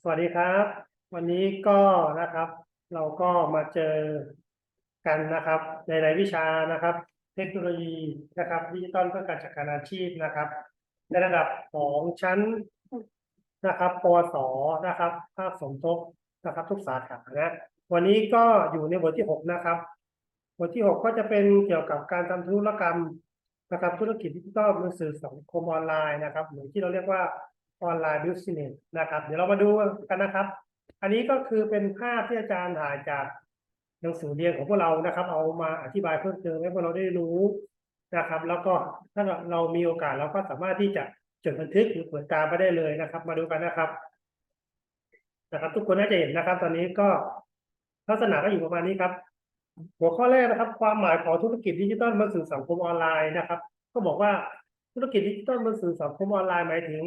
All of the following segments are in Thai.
สวัสดีครับ วันนี้ก็นะครับ เราก็มาเจอกันนะครับในรายวิชานะครับ เทคโนโลยีนะครับดิจิตอลเพื่อการจัดการอาชีพนะครับ ในระดับของชั้นนะครับปสนะครับ ภาคสมทบนะครับ ทุกสาขานะวันนี้ก็อยู่ในบทที่หกนะครับ บทที่หกก็จะเป็นเกี่ยวกับการทำธุรกรรมนะครับ ธุรกิจดิจิทัลมือสื่อสังคมออนไลน์นะครับหรือที่เราเรียกว่า ออนไลน์บิสเนสนะครับ เดี๋ยวเรามาดูกันนะครับ อันนี้ก็คือเป็นภาพที่อาจารย์ถ่ายจากหนังสือเรียนของพวกเรานะครับ เอามาอธิบายเพิ่มเติมให้พวกเราได้รู้นะครับ แล้วก็ถ้าเรามีโอกาสเราก็สามารถที่จะจดบันทึกหรือเปิดตามไปได้เลยนะครับ มาดูกันนะครับ นะครับ ทุกคนน่าจะเห็นนะครับ ตอนนี้ก็ลักษณะก็อยู่ประมาณนี้ครับ หัวข้อแรกนะครับ ความหมายของธุรกิจดิจิทัลบนสื่อสังคมออนไลน์นะครับ ก็บอกว่าธุรกิจดิจิทัลบนสื่อสังคมออนไลน์หมายถึง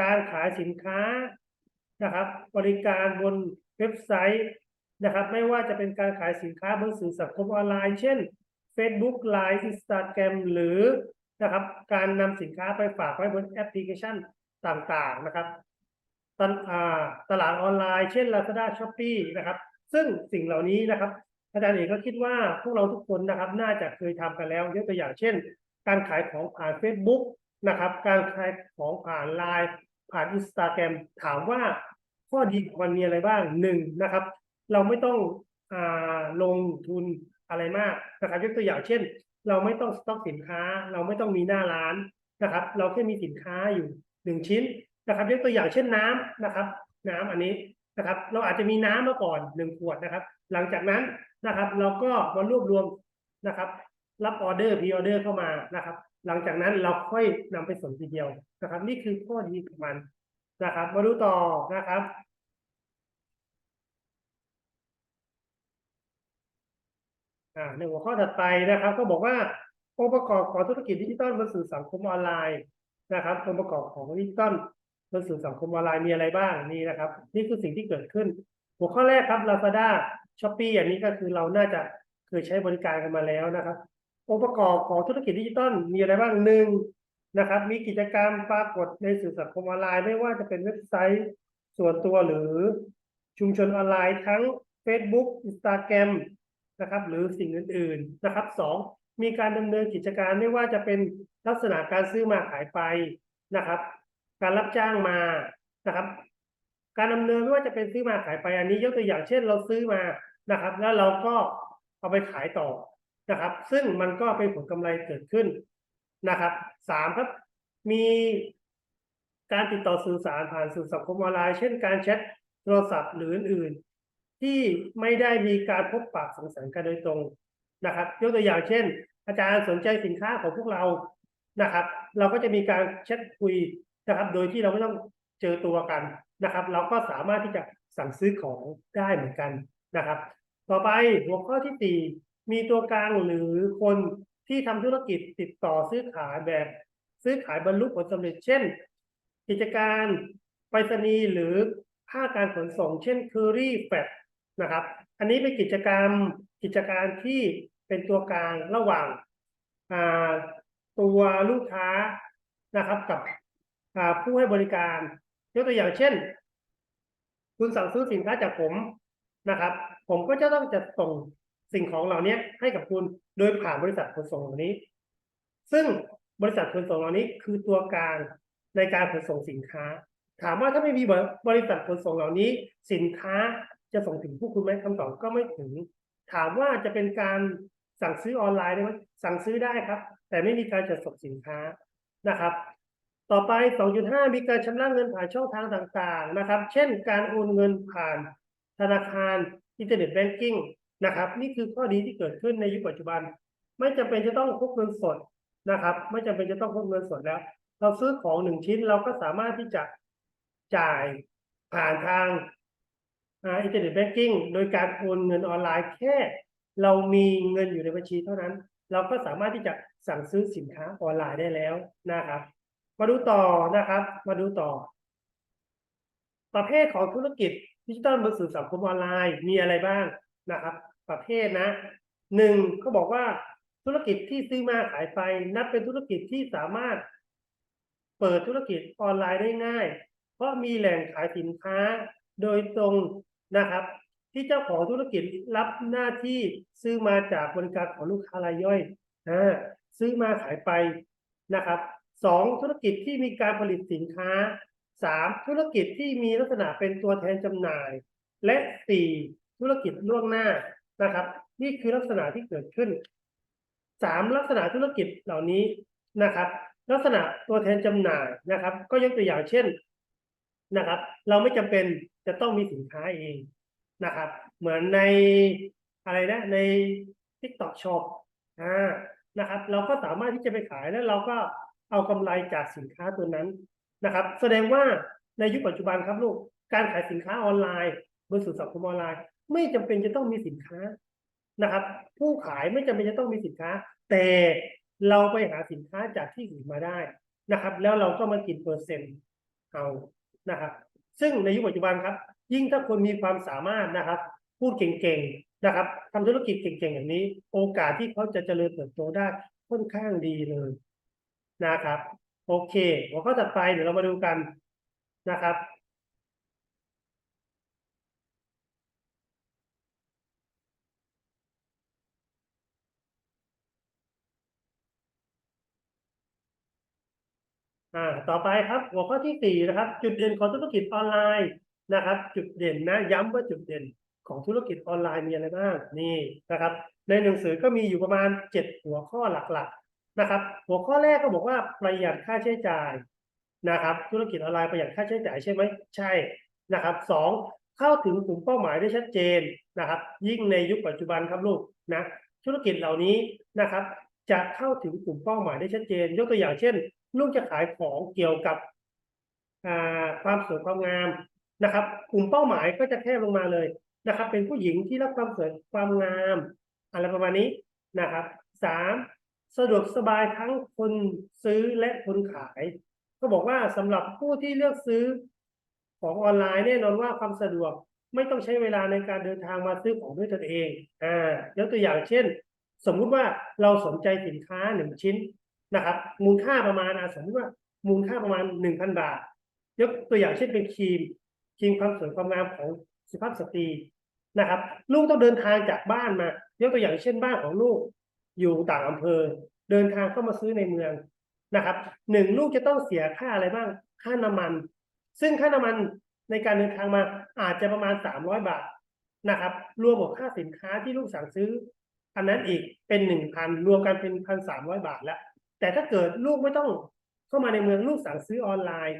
การขายสินค้านะครับ บริการบนเว็บไซต์นะครับ ไม่ว่าจะเป็นการขายสินค้าบนสื่อสังคมออนไลน์ เช่น Facebook Line Instagram หรือนะครับ การนำสินค้าไปฝากไว้บนแอปพลิเคชันต่างๆนะครับตลาตลาดออนไลน์เช่น Lazada Shopee นะครับ ซึ่งสิ่งเหล่านี้นะครับ อาจารย์เอกก็คิดว่าพวกเราทุกคนนะครับ น่าจะเคยทำกันแล้วยกตัวอย่างเช่น การขายของผ่าน Facebook นะครับ การขายของผ่านไลน์ ผ่านอินสตาแกรมถามว่าข้อดีของมันมีอะไรบ้างหนึ่งนะครับ เราไม่ต้องอลงทุนอะไรมากนะครับยกตัวอย่างเช่น เราไม่ต้องสต็อกสินค้า เราไม่ต้องมีหน้าร้านนะครับ เราแค่มีสินค้าอยู่หนึ่งชิ้นนะครับยกตัวอย่างเช่นน้ำนะครับ น้ำอันนี้นะครับ เราอาจจะมีน้ำมาก่อนหนึ่งขวดนะครับ หลังจากนั้นนะครับ เราก็มารวบรวมนะครับ รับออเดอร์พรีออเดอร์เข้ามานะครับหลังจากนั้นเราค่อยนำไปส่งทีเดียวนะครับ นี่คือข้อดีของมันนะครับ มาดูต่อนะครับอ่าในหัวข้อถัดไปนะครับ ก็บอกว่าองค์ประกอบของธุรกิจดิจิทัลบนสื่อสังคมออนไลน์นะครับองค์ประกอบของดิจิทัลบนสื่อสังคมออนไลน์มีอะไรบ้างนี่นะครับ นี่คือสิ่งที่เกิดขึ้น หัวข้อแรกครับ Lazada Shopee อันนี้ก็คือเราน่าจะเคยใช้บริการกันมาแล้วนะครับ องค์ประกอบของธุรกิจดิจิทัลมีอะไรบ้างหนึ่งนะครับ มีกิจกรรมปรากฏในสื่อสังคมออนไลน์ไม่ว่าจะเป็นเว็บไซต์ ส่วนตัวหรือชุมชนออนไลน์ทั้ง Facebook Instagram นะครับ หรือสิ่งอื่น ๆนะครับสองมีการดำเนินกิจการไม่ว่าจะเป็นลักษณะการซื้อมาขายไปนะครับ การรับจ้างมานะครับ การดำเนินไม่ว่าจะเป็นซื้อมาขายไปอันนี้ยกตัวอย่างเช่น เราซื้อมานะครับ แล้วเราก็เอาไปขายต่อ นะครับ ซึ่งมันก็เป็นผลกำไรเกิดขึ้นนะครับสามครับ มีการติดต่อสื่อสารผ่านสื่อสังคมออนไลน์เช่นการแชทโทรศัพท์หรืออื่นๆ ที่ไม่ได้มีการพบปะสังสรรค์กันโดยตรงนะครับ ยกตัวอย่างเช่น อาจารย์สนใจสินค้าของพวกเรานะครับ เราก็จะมีการแชทคุยนะครับ โดยที่เราไม่ต้องเจอตัวกันนะครับ เราก็สามารถที่จะสั่งซื้อของได้เหมือนกันนะครับ ต่อไปหัวข้อที่สี่ มีตัวกลางหรือคนที่ทำธุรกิจติดต่อซื้อขายแบบซื้อขายบรรลุผลสำเร็จ เช่น กิจการไปรษณีย์หรือภาคการขนส่ง เช่น Curry f a t นะครับ อันนี้เป็นกิจกรรมกิจการที่เป็นตัวกลางระหว่างาตัวลูกค้านะครับกับผู้ให้บริการยกตัวอย่างเช่น คุณสั่งซื้อสินค้าจากผมนะครับ ผมก็จะต้องจัดส่ง สิ่งของเหล่านี้ให้กับคุณโดยผ่านบริษัทขนส่งเหล่านี้ ซึ่งบริษัทขนส่งเหล่านี้คือตัวกลางในการขนส่งสินค้า ถามว่าถ้าไม่มีบริษัทขนส่งเหล่านี้ สินค้าจะส่งถึงผู้คุณไหมคำตอบก็ไม่ถึง ถามว่าจะเป็นการสั่งซื้อออนไลน์ได้ไหมสั่งซื้อได้ครับ แต่ไม่มีการจัดส่งสินค้านะครับ ต่อไป 2.5 มีการชำระเงินผ่านช่องทางต่างๆนะครับ เช่น การโอนเงินผ่านธนาคารอินเทอร์เน็ตแบงกิ้ง นะครับ นี่คือข้อดีที่เกิดขึ้นในยุคปัจจุบัน ไม่จำเป็นจะต้องพกเงินสดนะครับ ไม่จำเป็นจะต้องพกเงินสดแล้ว เราซื้อของหนึ่งชิ้นเราก็สามารถที่จะจ่ายผ่านทางอินเทอร์เน็ตแบงกิ้งโดยการโอนเงินออนไลน์แค่ เรามีเงินอยู่ในบัญชีเท่านั้น เราก็สามารถที่จะสั่งซื้อสินค้าออนไลน์ได้แล้วนะครับ มาดูต่อนะครับ มาดูต่อ ประเภทของธุรกิจดิจิทัลบนสื่อสังคมออนไลน์มีอะไรบ้าง นะครับ ประเภทนะหนึ่งเขาบอกว่าธุรกิจที่ซื้อมาขายไป นับเป็นธุรกิจที่สามารถ เปิดธุรกิจออนไลน์ได้ง่าย เพราะมีแหล่งขายสินค้าโดยตรงนะครับ ที่เจ้าของธุรกิจรับหน้าที่ซื้อมาจากบริการของลูกค้ารายย่อยอ่าซื้อมาขายไปนะครับสองธุรกิจที่มีการผลิตสินค้าสามธุรกิจที่มีลักษณะเป็นตัวแทนจำหน่าย และสี่ ธุรกิจล่วงหน้านะครับ นี่คือลักษณะที่เกิดขึ้นสามลักษณะธุรกิจเหล่านี้นะครับ ลักษณะตัวแทนจำหน่ายนะครับ ก็ยกตัวอย่างเช่นนะครับ เราไม่จำเป็นจะต้องมีสินค้าเองนะครับ เหมือนในอะไรนะใน TikTok Shop อ่านะครับ เราก็สามารถที่จะไปขายแล้วเราก็เอากำไรจากสินค้าตัวนั้นนะครับ แสดงว่าในยุคปัจจุบันครับลูกการขายสินค้าออนไลน์บนสื่อสังคมออนไลน์ ไม่จำเป็นจะต้องมีสินค้านะครับ ผู้ขายไม่จำเป็นจะต้องมีสินค้า แต่เราไปหาสินค้าจากที่อื่นมาได้นะครับ แล้วเราก็มากินเปอร์เซ็นต์เอานะครับ ซึ่งในยุคปัจจุบันครับ ยิ่งถ้าคนมีความสามารถนะครับ พูดเก่งๆนะครับทำธุรกิจเก่งๆอย่างนี้ โอกาสที่เขาจะเจริญเติบโตได้ค่อนข้างดีเลยนะครับ โอเคหัวข้อถัดไปเดี๋ยวเรามาดูกันนะครับ อ่าต่อไปครับหัวข้อที่สี่นะครับ จุดเด่นของธุรกิจออนไลน์นะครับ จุดเด่นนะย้ำว่าจุดเด่นของธุรกิจออนไลน์มีอะไรบ้างนี่นะครับ ในหนังสือก็มีอยู่ประมาณเจ็ดหัวข้อหลักๆนะครับ หัวข้อแรกก็บอกว่าประหยัดค่าใช้จ่ายนะครับ ธุรกิจออนไลน์ประหยัดค่าใช้จ่ายใช่ไหมใช่นะครับสองเข้าถึงกลุ่มเป้าหมายได้ชัดเจนนะครับ ยิ่งในยุคปัจจุบันครับลูกนะธุรกิจเหล่านี้นะครับ จะเข้าถึงกลุ่มเป้าหมายได้ชัดเจน ยกตัวอย่างเช่น ลูกจะขายของเกี่ยวกับความสวยความงามนะครับ กลุ่มเป้าหมายก็จะแคบลงมาเลยนะครับ เป็นผู้หญิงที่รักความสวยความงามอะไรประมาณนี้นะครับสามสะดวกสบายทั้งคนซื้อและคนขาย ก็บอกว่าสำหรับผู้ที่เลือกซื้อของออนไลน์แน่นอนว่าความสะดวกไม่ต้องใช้เวลาในการเดินทางมาซื้อของด้วยตนเองอ่ายกตัวอย่างเช่น สมมุติว่าเราสนใจสินค้าหนึ่งชิ้น นะครับ มูลค่าประมาณอะสมมติว่ามูลค่าประมาณหนึ่งพันบาท ยกตัวอย่างเช่นเป็นครีมครีมความสวยความงามของสุภาพสตรีนะครับ ลูกต้องเดินทางจากบ้านมา ยกตัวอย่างเช่นบ้านของลูกอยู่ต่างอำเภอ เดินทางเข้ามาซื้อในเมืองนะครับหนึ่งลูกจะต้องเสียค่าอะไรบ้างค่าน้ำมัน ซึ่งค่าน้ำมันในการเดินทางมาอาจจะประมาณสามร้อยบาทนะครับ รวมกับค่าสินค้าที่ลูกสั่งซื้อ อันนั้นอีกเป็นหนึ่งพันรวมกันเป็นพันสามร้อยบาทแล้ว แต่ถ้าเกิดลูกไม่ต้องเข้ามาในเมืองลูกสั่งซื้อออนไลน์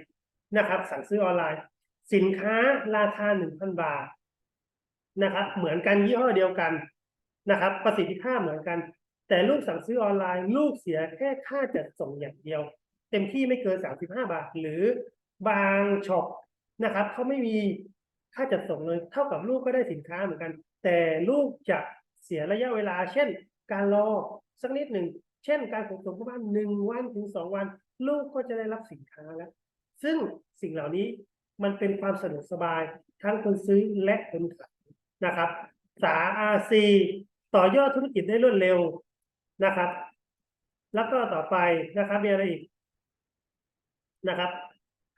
นะครับ สั่งซื้อออนไลน์ สินค้าราคาหนึ่งพันบาทนะครับ เหมือนกันยี่ห้อเดียวกันนะครับ ประสิทธิภาพเหมือนกัน แต่ลูกสั่งซื้อออนไลน์ ลูกเสียแค่ค่าจัดส่งอย่างเดียว เต็มที่ไม่เกินสามสิบห้าบาท หรือบางช็อปนะครับเขาไม่มีค่าจัดส่งเลยเท่ากับลูกก็ได้สินค้าเหมือนกัน แต่ลูกจะเสียระยะเวลา เช่น การรอสักนิดหนึ่ง เช่นการขนส่งประมาณหนึ่งวันถึงสองวัน ลูกก็จะได้รับสินค้าแล้ว ซึ่งสิ่งเหล่านี้มันเป็นความสะดวกสบายทั้งคนซื้อและคนขายนะครับ สาอาซีต่อยอดธุรกิจได้รวดเร็วนะครับ แล้วก็ต่อไปนะครับมีอะไรอีกนะครับ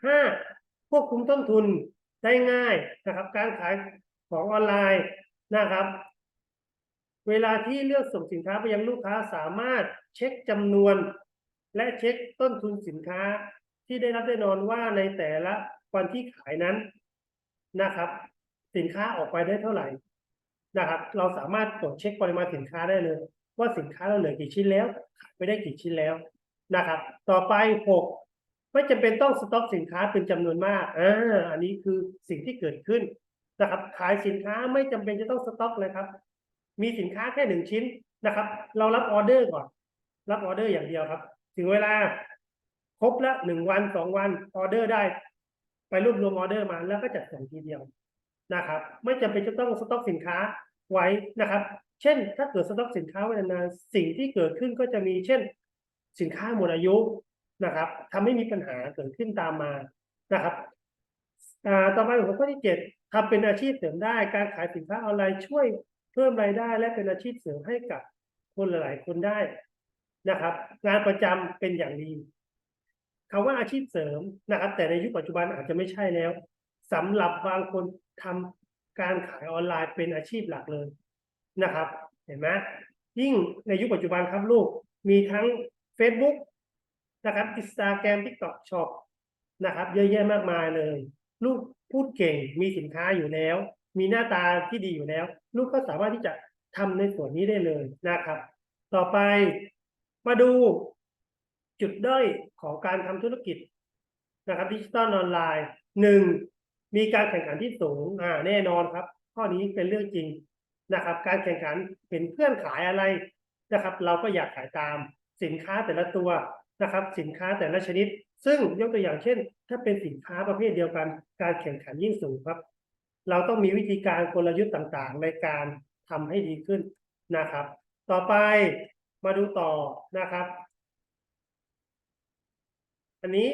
ห้าควบคุมต้นทุนได้ง่ายนะครับ การขายของออนไลน์นะครับ เวลาที่เลือกส่งสินค้าไปยังลูกค้าสามารถเช็คจำนวน และเช็คต้นทุนสินค้าที่ได้รับแน่นอนว่าในแต่ละวันที่ขายนั้นนะครับ สินค้าออกไปได้เท่าไหร่นะครับ เราสามารถตรวจเช็คปริมาณสินค้าได้เลย ว่าสินค้าเราเหลือกี่ชิ้นแล้วขายไปได้กี่ชิ้นแล้วนะครับ ต่อไปหกไม่จำเป็นต้องสต็อกสินค้าเป็นจำนวนมากอ่าอันนี้คือสิ่งที่เกิดขึ้นนะครับ ขายสินค้าไม่จำเป็นจะต้องสต็อกเลยครับ มีสินค้าแค่หนึ่งชิ้นนะครับ เรารับออเดอร์ก่อน รับออเดอร์อย่างเดียวครับ ถึงเวลาครบล้วหนึ่งวันสองวันออเดอร์ได้ ไปรวบรวมออเดอร์มาแล้วก็จัดส่งทีเดียวนะครับ ไม่จำเป็นจะต้องสต็อกสินค้าไว้นะครับ เช่น ถ้าเกิดสต็อกสินค้าไว้นานๆสิ่งที่เกิดขึ้นก็จะมีเช่น สินค้าหมดอายุนะครับทำให้มีปัญหาเกิดขึ้นตามมานะครับอ่าต่อไปหัวข้อที่เจ็ดทำเป็นอาชีพเสริมได้ การขายสินค้าออนไลน์ช่วย พิ่มรายได้และเป็นอาชีพเสริมให้กับคนหลาย ๆ คนได้นะครับ งานประจำเป็นอย่างดีคำว่าอาชีพเสริมนะครับ แต่ในยุคปัจจุบันอาจจะไม่ใช่แล้วสำหรับบางคนทำการขายออนไลน์เป็นอาชีพหลักเลยนะครับ เห็นไหมยิ่งในยุคปัจจุบันครับลูกมีทั้ง Facebook นะครับ Instagram TikTok Shop นะครับ เยอะแยะมากมายเลย ลูกพูดเก่งมีสินค้าอยู่แล้ว มีหน้าตาที่ดีอยู่แล้ว ลูกก็สามารถที่จะทำในส่วนนี้ได้เลยนะครับ ต่อไปมาดูจุดด้อยของการทำธุรกิจนะครับดิจิตอลออนไลน์หนึ่งมีการแข่งขันที่สูงอ่าแน่นอนครับ ข้อนี้เป็นเรื่องจริงนะครับ การแข่งขันเห็นเพื่อนขายอะไรนะครับ เราก็อยากขายตามสินค้าแต่ละตัวนะครับ สินค้าแต่ละชนิด ซึ่งยกตัวอย่างเช่น ถ้าเป็นสินค้าประเภทเดียวกัน การแข่งขันยิ่งสูงครับ เราต้องมีวิธีการกลยุทธ์ต่างๆ ในการทำให้ดีขึ้นนะครับ ต่อไปมาดูต่อนะครับ อันนี้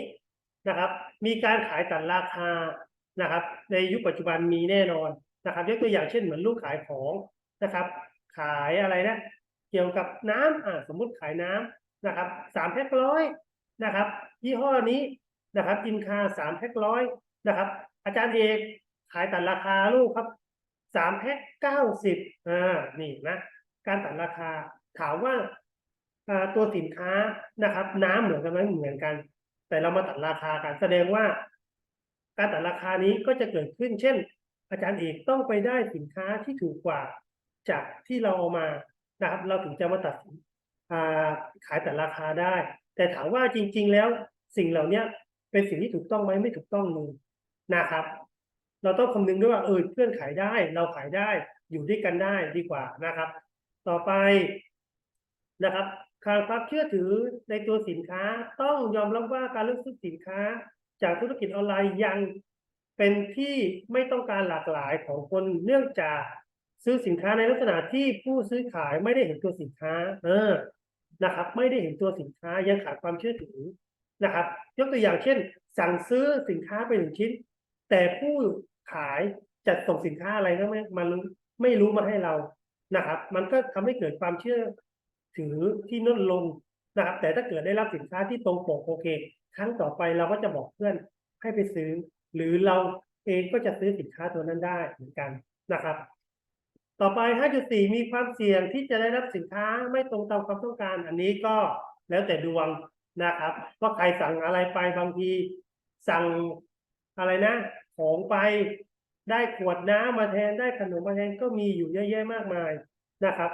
นะครับ มีการขายตัดราคานะครับ ในยุคปัจจุบันมีแน่นอนนะครับยกตัวอย่างเช่นเหมือนลูกขายของนะครับ ขายอะไรนะ เกี่ยวกับน้ำอ่าสมมุติขายน้ำนะครับสามแพ็คร้อยนะครับ ยี่ห้อนี้นะครับอินคาสามแพ็คร้อยนะครับ อาจารย์เอก ขายตัดราคาลูกครับสามแพ็คเก้าสิบอ่านี่นะการตัดราคาถามว่าตัวสินค้านะครับ น้ำเหมือนกันไหมเหมือนกัน แต่เรามาตัดราคากันแสดงว่า การตัดราคานี้ก็จะเกิดขึ้น เช่น อาจารย์เอกต้องไปได้สินค้าที่ถูกกว่าจากที่เราเอามานะครับ เราถึงจะมาตัดขายแต่ราคาได้ แต่ถามว่าจริง ๆ แล้วสิ่งเหล่านี้เป็นสิ่งที่ถูกต้องไหมไม่ถูกต้องเลยนะครับ เราต้องคำนึงด้วยว่าเออเพื่อนขายได้ เราขายได้อยู่ด้วยกันได้ดีกว่านะครับ ต่อไปนะครับการความเชื่อถือในตัวสินค้าต้องยอมรับว่าการเลือกซื้อสินค้า จากธุรกิจออนไลน์ยังเป็นที่ไม่ต้องการหลากหลายของคนเนื่องจากซื้อสินค้าในลักษณะที่ผู้ซื้อขายไม่ได้เห็นตัวสินค้า เออนะครับ ไม่ได้เห็นตัวสินค้ายังขาดความเชื่อถือนะครับ ยกตัวอย่างเช่น สั่งซื้อสินค้าไปหนึ่งชิ้น แต่ผู้ ขายจัดส่งสินค้าอะไรก็ไม่มันไม่รู้มาให้เรานะครับ มันก็ทำให้เกิดความเชื่อถือที่ลดลงนะครับ แต่ถ้าเกิดได้รับสินค้าที่ตรงปกโอเค ครั้งต่อไปเราก็จะบอกเพื่อนให้ไปซื้อ หรือเราเองก็จะซื้อสินค้าตัวนั้นได้เหมือนกันนะครับ ต่อไป 5.4 มีความเสี่ยงที่จะได้รับสินค้าไม่ตรงตามความต้องการ อันนี้ก็แล้วแต่ดวงนะครับ ว่าใครสั่งอะไรไปบางที สั่งอะไรนะ ของไป ได้ขวดน้ำมาแทนได้ขนมมาแทนก็มีอยู่เยอะแยะมากมายนะครับ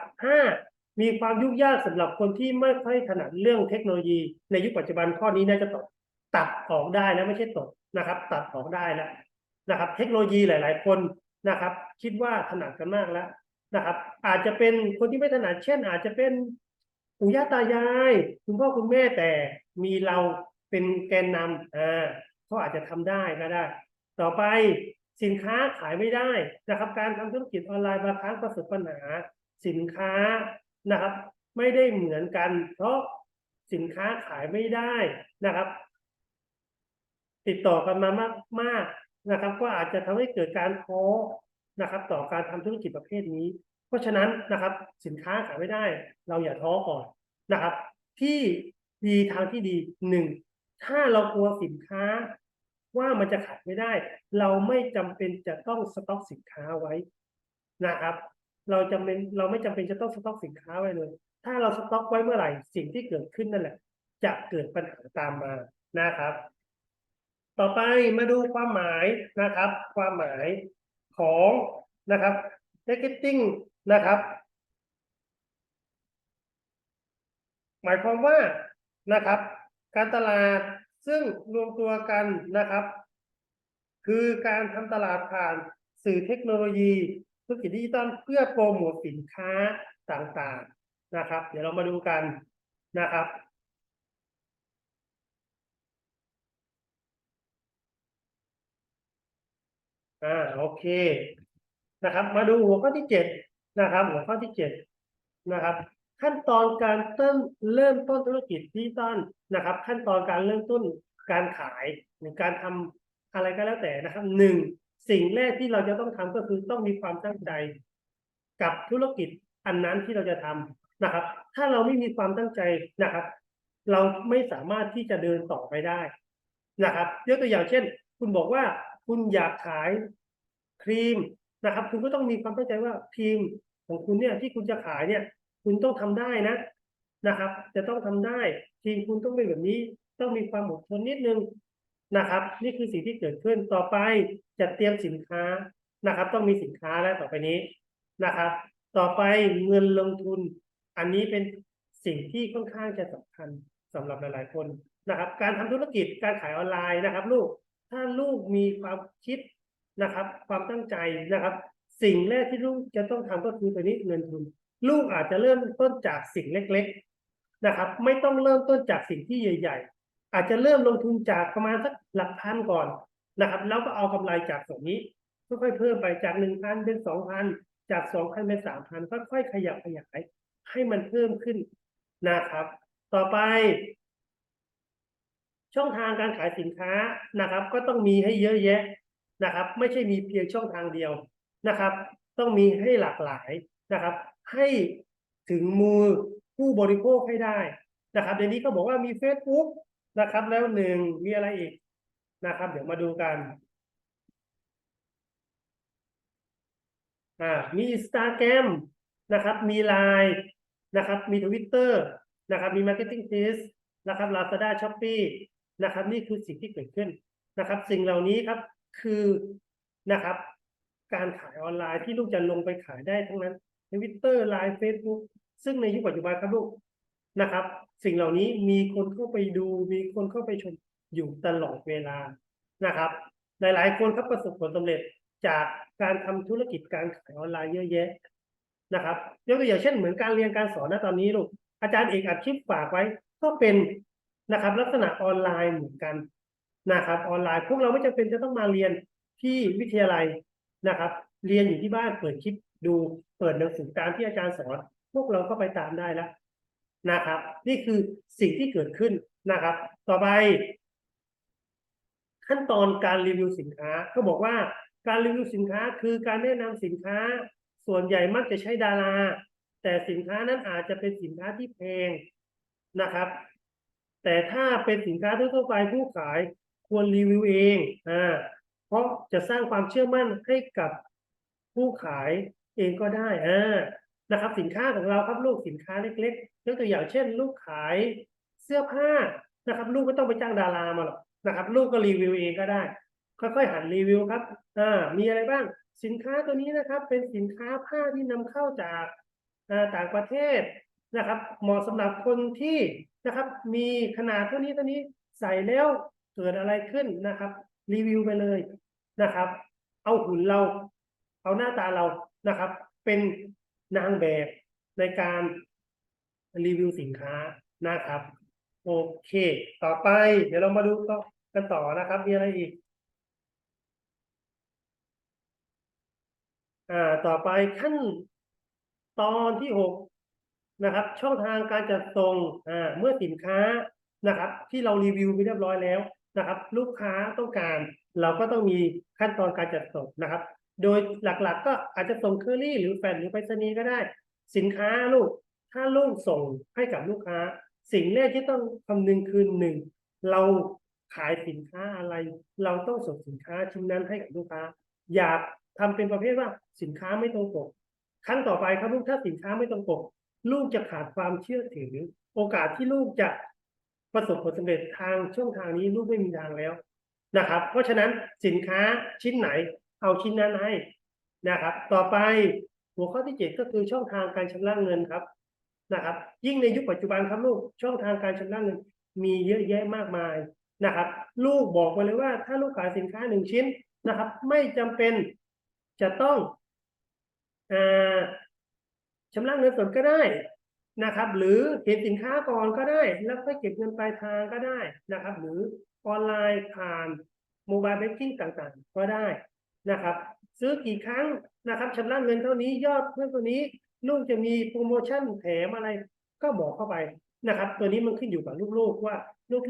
5. มีความยุ่งยากสำหรับคนที่ไม่ค่อยถนัดเรื่องเทคโนโลยี ในยุคปัจจุบันข้อนี้น่าจะตกตัดออกได้นะไม่ใช่ตกนะครับ ตัดออกได้แล้วนะครับ เทคโนโลยีหลาย ๆ คนนะครับ คิดว่าถนัดกันมากแล้วนะครับ อาจจะเป็นคนที่ไม่ถนัดเช่น อาจจะเป็นปู่ย่าตายาย คุณพ่อคุณแม่แต่มีเราเป็นแกนนำอ่าเขาอาจจะทำได้ก็ได้ ต่อไปสินค้าขายไม่ได้นะครับ การทำธุรกิจออนไลน์บางครั้งประสบปัญหาสินค้านะครับ ไม่ได้เหมือนกัน เพราะสินค้าขายไม่ได้นะครับ ติดต่อกันมามากมากนะครับ ก็อาจจะทำให้เกิดการท้อนะครับ ต่อการทำธุรกิจประเภทนี้ เพราะฉะนั้นนะครับ สินค้าขายไม่ได้ เราอย่าท้อก่อนนะครับ ที่ดีทางที่ดีหนึ่งถ้าเรากลัวสินค้า ว่ามันจะขายไม่ได้ เราไม่จำเป็นจะต้องสต็อกสินค้าไว้นะครับ เราจำเป็นเราไม่จำเป็นจะต้องสต็อกสินค้าไว้เลย ถ้าเราสต็อกไว้เมื่อไหร่สิ่งที่เกิดขึ้นนั่นแหละ จะเกิดปัญหาตามมานะครับ ต่อไปมาดูความหมายนะครับ ความหมายของนะครับ marketing นะครับ หมายความว่านะครับ การตลาด ซึ่งรวมตัวกันนะครับ คือการทำตลาดผ่านสื่อเทคโนโลยีธุรกิจดิจิตอลเพื่อโปรโมทสินค้าต่างๆนะครับ เดี๋ยวเรามาดูกันนะครับอ่าโอเคนะครับ มาดูหัวข้อที่เจ็ดนะครับ หัวข้อที่เจ็ดนะครับ ขั้นตอนการเริ่มเริ่มต้นธุรกิจดิจิตอลนะครับ ขั้นตอนการเริ่มต้นการขายหรือการทำอะไรก็แล้วแต่นะครับหนึ่งสิ่งแรกที่เราจะต้องทำก็คือต้องมีความตั้งใจกับธุรกิจอันนั้นที่เราจะทำนะครับ ถ้าเราไม่มีความตั้งใจนะครับ เราไม่สามารถที่จะเดินต่อไปได้นะครับยกตัวอย่างเช่น คุณบอกว่าคุณอยากขายครีมนะครับ คุณก็ต้องมีความเข้าใจว่าครีมของคุณเนี่ยที่คุณจะขายเนี่ย คุณต้องทำได้นะนะครับ จะต้องทำได้ครีมคุณต้องเป็นแบบนี้ ต้องมีความอดทนนิดนึงนะครับ นี่คือสิ่งที่เกิดขึ้นต่อไปจัดเตรียมสินค้านะครับ ต้องมีสินค้าแล้วต่อไปนี้นะครับ ต่อไปเงินลงทุน อันนี้เป็นสิ่งที่ค่อนข้างจะสำคัญสำหรับหลาย ๆ คนนะครับ การทำธุรกิจการขายออนไลน์นะครับ ลูกถ้าลูกมีความคิดนะครับ ความตั้งใจนะครับ สิ่งแรกที่ลูกจะต้องทำก็คือตัวนี้เงินทุน ลูกอาจจะเริ่มต้นจากสิ่งเล็ก ๆนะครับ ไม่ต้องเริ่มต้นจากสิ่งที่ใหญ่ ๆ อาจจะเริ่มลงทุนจากประมาณสักหลักพันก่อนนะครับ แล้วก็เอากำไรจากส่วนนี้ค่อยๆเพิ่มไปจากหนึ่งพันเป็นสองพันจากสองพันเป็นสามพันค่อยๆขยับขยายให้มันเพิ่มขึ้นนะครับ ต่อไป ช่องทางการขายสินค้านะครับ ก็ต้องมีให้เยอะแยะนะครับ ไม่ใช่มีเพียงช่องทางเดียว นะครับ ต้องมีให้หลากหลายนะครับ ให้ถึงมือผู้บริโภคให้ได้นะครับเดี๋ยวนี้ก็บอกว่ามี Facebook นะครับ แล้วหนึ่งมีอะไรอีกนะครับ เดี๋ยวมาดูกันอ่ามีอินสตาแกรมนะครับ มีไลน์นะครับ มีทวิตเตอร์นะครับ มี Marketing p พ a นะครับ Lazada Shopee นะครับ นี่คือสิ่งที่เกิดขึ้นนะครับ สิ่งเหล่านี้ครับคือนะครับ การขายออนไลน์ที่ลูกจะลงไปขายได้ทั้งนั้นทวิตเตอร์ไลน์เฟซบุ๊กซึ่งในยุคปัจจุบันครับลูกนะครับ สิ่งเหล่านี้มีคนเข้าไปดู มีคนเข้าไปชมอยู่ตลอดเวลานะครับ หลายๆ คนครับประสบผลสำเร็จจากการทำธุรกิจการขายออนไลน์เยอะแยะนะครับยกตัวอย่างเช่นเหมือนการเรียนการสอนนะตอนนี้ลูกอาจารย์เอกอัดคลิปฝากไว้ก็เป็นนะครับ ลักษณะออนไลน์เหมือนกันนะครับ ออนไลน์พวกเราไม่จำเป็นจะต้องมาเรียนที่วิทยาลัย นะครับ เรียนอยู่ที่บ้านเปิดคลิปดูเปิดหนังสือตามที่อาจารย์สอน พวกเราก็ไปตามได้แล้วนะครับ นี่คือสิ่งที่เกิดขึ้นนะครับ ต่อไป ขั้นตอนการรีวิวสินค้า ก็บอกว่าการรีวิวสินค้าคือการแนะนำสินค้า ส่วนใหญ่มักจะใช้ดารา แต่สินค้านั้นอาจจะเป็นสินค้าที่แพงนะครับ แต่ถ้าเป็นสินค้าทั่วไปผู้ขายควรรีวิวเองอ่า เพราะจะสร้างความเชื่อมั่นให้กับผู้ขายเองก็ได้อ่านะครับ สินค้าของเราครับลูกสินค้าเล็กๆยกตัวอย่างเช่น ลูกขายเสื้อผ้านะครับ ลูกไม่ต้องไปจ้างดารามาหรอกนะครับ ลูกก็รีวิวเองก็ได้ ค่อยๆหันรีวิวครับอ่ามีอะไรบ้าง สินค้าตัวนี้นะครับ เป็นสินค้าผ้าที่นำเข้าจากต่างประเทศนะครับเหมาะสำหรับคนที่นะครับ มีขนาดเท่านี้เท่านี้ใส่แล้วเกิดอะไรขึ้นนะครับ รีวิวไปเลยนะครับ เอาหุ่นเรา เอาหน้าตาเรานะครับ เป็นนางแบบในการรีวิวสินค้านะครับ โอเค ต่อไป เดี๋ยวเรามาดูต่อกันต่อนะครับ มีอะไรอีก อ่า ต่อไปขั้นตอนที่หกนะครับ ช่องทางการจัดส่งอ่าเมื่อสินค้านะครับ ที่เรารีวิวไปเรียบร้อยแล้ว นะครับ ลูกค้าต้องการ เราก็ต้องมีขั้นตอนการจัดส่งนะครับ โดยหลักๆ ก็อาจจะส่งเคอรี่หรือแฟนหรือไปรษณีย์ก็ได้ สินค้าลูก ถ้าลูกส่งให้กับลูกค้า สิ่งแรกที่ต้องคำนึงคือหนึ่งเราขายสินค้าอะไร เราต้องส่งสินค้าชิ้นนั้นให้กับลูกค้า อย่าทำเป็นประเภทว่าสินค้าไม่ตรงปกครั้งต่อไปครับลูกถ้าสินค้าไม่ตรงปก ลูกจะขาดความเชื่อถือ โอกาสที่ลูกจะ ประสบผลสำเร็จทางช่องทางนี้ลูกไม่มีทางแล้วนะครับ เพราะฉะนั้นสินค้าชิ้นไหนเอาชิ้นนั้นให้นะครับ ต่อไปหัวข้อที่เจ็ดก็คือช่องทางการชำระเงินครับนะครับ ยิ่งในยุคปัจจุบันครับลูกช่องทางการชำระเงิน มีเยอะแยะมากมายนะครับ ลูกบอกไปเลยว่าถ้าลูกขายสินค้าหนึ่งชิ้นนะครับ ไม่จำเป็นจะต้องอ่าชำระเงินสดก็ได้ นะครับ หรือเก็บสินค้าก่อนก็ได้ แล้วค่อยเก็บเงินปลายทางก็ได้นะครับ หรือออนไลน์ผ่านโมบายแบงกิ้งต่างๆ ก็ได้นะครับ ซื้อกี่ครั้งนะครับชำระเงินเท่านี้ยอดเพื่อตัวนี้ลูกจะมีโปรโมชั่นแถมอะไรก็บอกเข้าไปนะครับ ตัวนี้มันขึ้นอยู่กับลูกๆว่า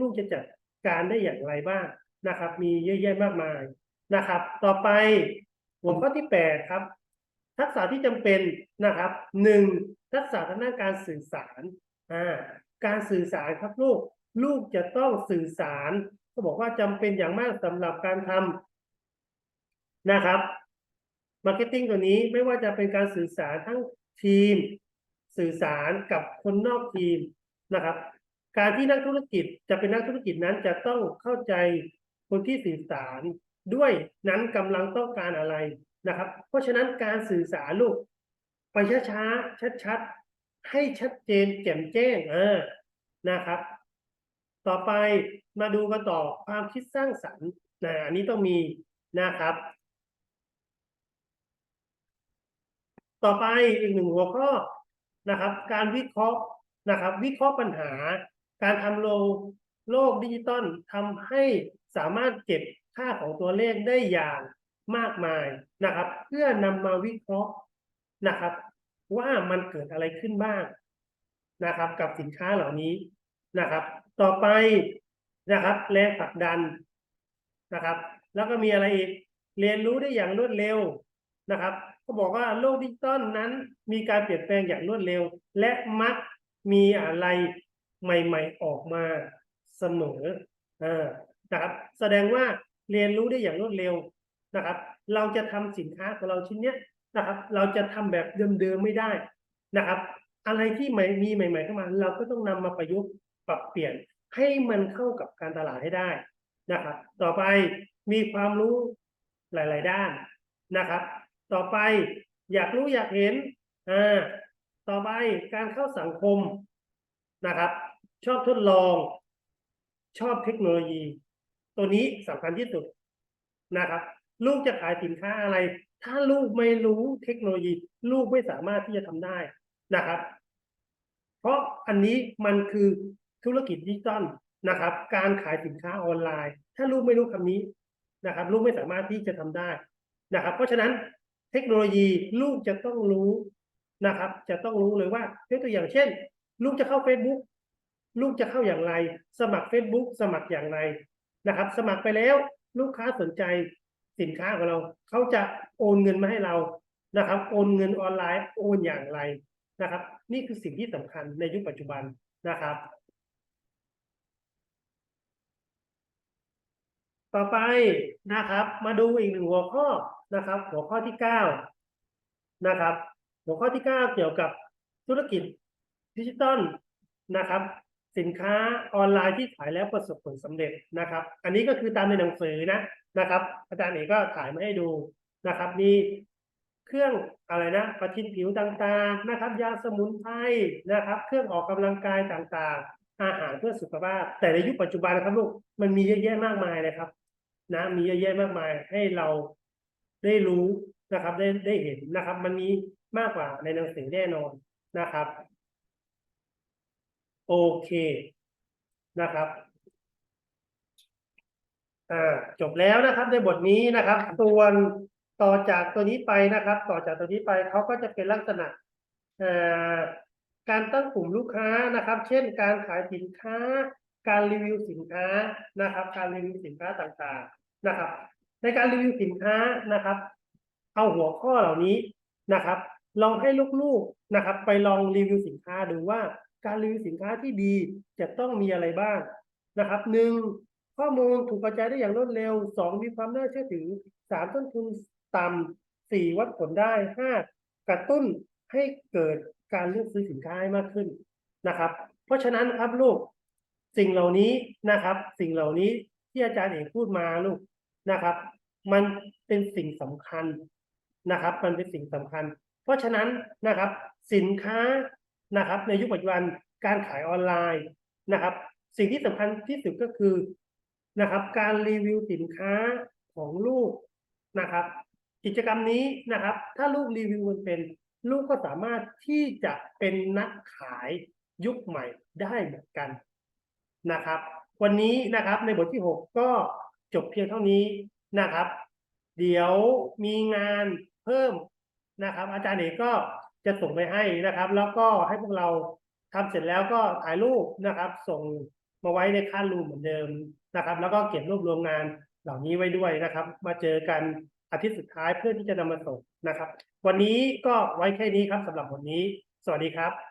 ลูกๆจะจัดการได้อย่างไรบ้างนะครับ มีเยอะแยะมากมายนะครับ ต่อไปหัวข้อที่แปดครับ ทักษะที่จำเป็นนะครับหนึ่ง ทักษะทางด้านการสื่อสารอ่าการสื่อสารครับลูก ลูกจะต้องสื่อสารก็บอกว่าจำเป็นอย่างมากสำหรับการทำนะครับมาร์เก็ตติ้งตัวนี้ไม่ว่าจะเป็นการสื่อสารทั้งทีม สื่อสารกับคนนอกทีมนะครับ การที่นักธุรกิจจะเป็นนักธุรกิจนั้นจะต้องเข้าใจคนที่สื่อสารด้วยนั้นกำลังต้องการอะไรนะครับ เพราะฉะนั้นการสื่อสารลูก ไปช้าๆ ชัดๆ ให้ชัดเจนแจ่มแจ้งนะครับ ต่อไปมาดูกันต่อความคิดสร้างสรรค์นะอันนี้ต้องมีนะครับ ต่อไปอีกหนึ่งหัวข้อนะครับ การวิเคราะห์นะครับ วิเคราะห์ปัญหา การทำโลกโลกดิจิตอลทำให้สามารถเก็บค่าของตัวเลขได้อย่างมากมายนะครับ เพื่อนำมาวิเคราะห์ นะครับ ว่ามันเกิดอะไรขึ้นบ้างนะครับ กับสินค้าเหล่านี้นะครับ ต่อไปนะครับ แรงผลักดันนะครับ แล้วก็มีอะไรอีกเรียนรู้ได้อย่างรวดเร็วนะครับเขาบอกว่าโลกดิจิตอลนั้น มีการเปลี่ยนแปลงอย่างรวดเร็ว และมักมีอะไรใหม่ ๆออกมาเสมออ่านะครับแสดงว่าเรียนรู้ได้อย่างรวดเร็วนะครับ เราจะทำสินค้าของเราชิ้นเนี้ย นะครับ เราจะทำแบบเดิมๆไม่ได้นะครับ อะไรที่ใหม่มีใหม่ๆเข้ามา เราก็ต้องนำมาประยุกต์ปรับเปลี่ยนให้มันเข้ากับการตลาดให้ได้นะครับ ต่อไปมีความรู้หลาย ๆ ด้านนะครับ ต่อไปอยากรู้อยากเห็นอ่าต่อไปการเข้าสังคมนะครับ ชอบทดลอง ชอบเทคโนโลยี ตัวนี้สำคัญที่สุดนะครับ ลูกจะขายสินค้าอะไร ถ้าลูกไม่รู้เทคโนโลยี ลูกไม่สามารถที่จะทำได้นะครับ เพราะอันนี้มันคือธุรกิจดิจิตอลนะครับ การขายสินค้าออนไลน์ ถ้าลูกไม่รู้คำนี้นะครับ ลูกไม่สามารถที่จะทำได้นะครับ เพราะฉะนั้นเทคโนโลยีลูกจะต้องรู้นะครับ จะต้องรู้เลยว่ายกตัวอย่างเช่น ลูกจะเข้า Facebook ลูกจะเข้าอย่างไร สมัคร Facebook สมัครอย่างไรนะครับ สมัครไปแล้วลูกค้าสนใจ สินค้าของเรา เขาจะโอนเงินมาให้เรานะครับ โอนเงินออนไลน์โอนอย่างไรนะครับ นี่คือสิ่งที่สำคัญในยุคปัจจุบันนะครับ ต่อไปนะครับ มาดูอีกหนึ่งหัวข้อนะครับ หัวข้อที่เก้านะครับ หัวข้อที่เก้าเกี่ยวกับธุรกิจดิจิตอลนะครับ สินค้าออนไลน์ที่ขายแล้วประสบผลสำเร็จนะครับ อันนี้ก็คือตามในหนังสือนะนะครับ อาจารย์เอกก็ถ่ายมาให้ดูนะครับ มีเครื่องอะไรนะประทินผิวต่างๆนะครับ ยาสมุนไพรนะครับ เครื่องออกกำลังกายต่างๆ อาหารเพื่อสุขภาพ แต่ในยุคปัจจุบันนะครับลูกมันมีเยอะแยะมากมายเลยครับ นะมีเยอะแยะมากมายให้เราได้รู้นะครับ ได้ได้เห็นนะครับ มันมีมากกว่าในหนังสือแน่นอนนะครับ โอเคนะครับอ่าจบแล้วนะครับในบทนี้นะครับ ส่วนต่อจากตัวนี้ไปนะครับ ต่อจากตัวนี้ไปเขาก็จะเป็นลักษณะอ่าการตั้งกลุ่มลูกค้านะครับ เช่น การขายสินค้า การรีวิวสินค้านะครับ การรีวิวสินค้าต่างๆนะครับ ในการรีวิวสินค้านะครับ เอาหัวข้อเหล่านี้นะครับ ลองให้ลูกๆนะครับ ไปลองรีวิวสินค้าดูว่า การรีวิวสินค้าที่ดีจะต้องมีอะไรบ้างนะครับหนึ่งข้อมูลถูกกระจายได้อย่างรวดเร็วสองมีความน่าเชื่อถือสามต้นทุนต่ำสี่วัดผลได้ห้ากระตุ้นให้เกิดการเลือกซื้อสินค้าให้มากขึ้นนะครับ เพราะฉะนั้นครับลูกสิ่งเหล่านี้นะครับ สิ่งเหล่านี้ที่อาจารย์เอกพูดมาลูกนะครับ มันเป็นสิ่งสำคัญนะครับ มันเป็นสิ่งสำคัญ เพราะฉะนั้นนะครับ สินค้า นะครับ ในยุคปัจจุบันการขายออนไลน์นะครับ สิ่งที่สำคัญที่สุดก็คือนะครับ การรีวิวสินค้าของลูกนะครับ กิจกรรมนี้นะครับ ถ้าลูกรีวิวมันเป็น ลูกก็สามารถที่จะเป็นนักขายยุคใหม่ได้เหมือนกันนะครับ วันนี้นะครับในบทที่หกก็จบเพียงเท่านี้นะครับ เดี๋ยวมีงานเพิ่มนะครับ อาจารย์เอกก็ จะส่งไปให้นะครับ แล้วก็ให้พวกเราทำเสร็จแล้วก็ถ่ายรูปนะครับ ส่งมาไว้ในค่ารูมเหมือนเดิมนะครับ แล้วก็เก็บรวบรวมงานเหล่านี้ไว้ด้วยนะครับ มาเจอกันอาทิตย์สุดท้ายเพื่อที่จะนำมาส่งนะครับ วันนี้ก็ไว้แค่นี้ครับสำหรับวันนี้ สวัสดีครับ